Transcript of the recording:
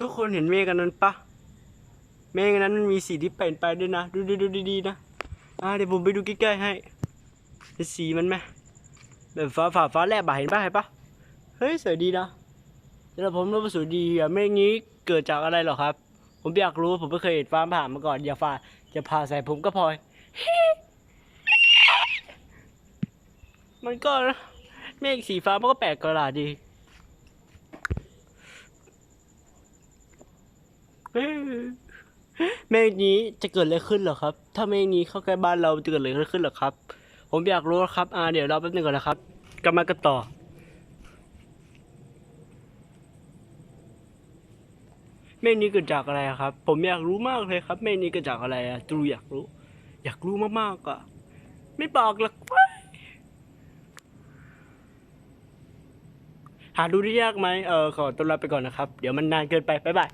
ทุกคนเห็นเมฆกันนั้นปะเมฆอันนั้นมันมีสีที่เปลี่ยนไปด้วยนะ ดูดูดูดีๆนะอ่าเดี๋ยวผมไปดูใกล้ๆให้สีมันไหมแบบฟ้าฟ้าฟ้าแลบอะเห็นปะเห็นปะเฮ้ยสวยดีนะแต่ผมรู้ว่าสวยดีอะเมฆนี้เกิดจากอะไรหรอครับ ผมอยากรู้ผมไม่เคยเห็นฟ้าผ่ามาก่อนอย่าฟ้าจะผ่าใส่ผมก็พลอยมันก็เมฆสีฟ้ามันก็แปลกประหลาดดี เอ้ยเมฆนี้จะเกิดอะไรขึ้นเหรอครับ ถ้าเมฆนี้เข้าใกล้บ้านเราจะเกิดอะไรขึ้นเหรอครับ ผมอยากรู้ครับอ่าเดี๋ยวเรอแป๊บนึงก่อนนะครับกลับมากันต่อเมฆนี้เกิดจากอะไรครับ ผมอยากรู้มากเลยครับเมฆนี้เกิดจากอะไรอะตูอยากรู้ อยากรู้มากๆอะไม่บอกหรอกหาดูได้ยากไหมเออขอตัวลาไปก่อนนะครับ เดี๋ยวมันนานเกินไปบ๊ายบาย